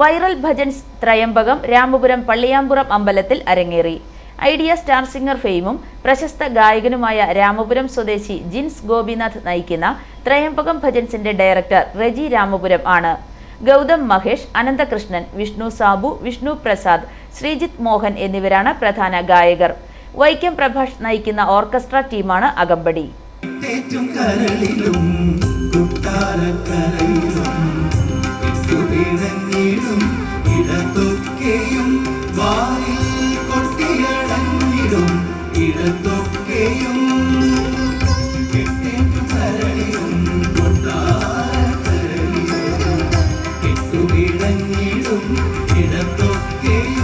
Viral bhajans Trayambakam Ramapuram Palliyampuram അമ്പലത്തിൽ അരങ്ങേറി. Idea star singer ഫെയിമും പ്രശസ്ത ഗായകനുമായ രാമപുരം സ്വദേശി ജിൻസ് ഗോപിനാഥ് നയിക്കുന്ന ത്രയംബകം ഭജൻസിന്റെ ഡയറക്ടർ റെജി രാമപുരം ആണ്. ഗൗതം മഹേഷ് അനന്തകൃഷ്ണൻ വിഷ്ണു സാബു വിഷ്ണു പ്രസാദ് ശ്രീജിത്ത് മോഹൻ എന്നിവരാണ് പ്രധാന ഗായകർ. വൈക്കം പ്രഭാഷ് നയിക്കുന്ന ഓർക്കസ്ട്ര ടീമാണ് അകമ്പടി. നിറഞ്ഞിടും ഇടത്തൊക്കെയും വാരിൽ കൊട്ടിയടഞ്ഞിടും ഇടത്തൊക്കെയും ഇടത്തൊക്കെയും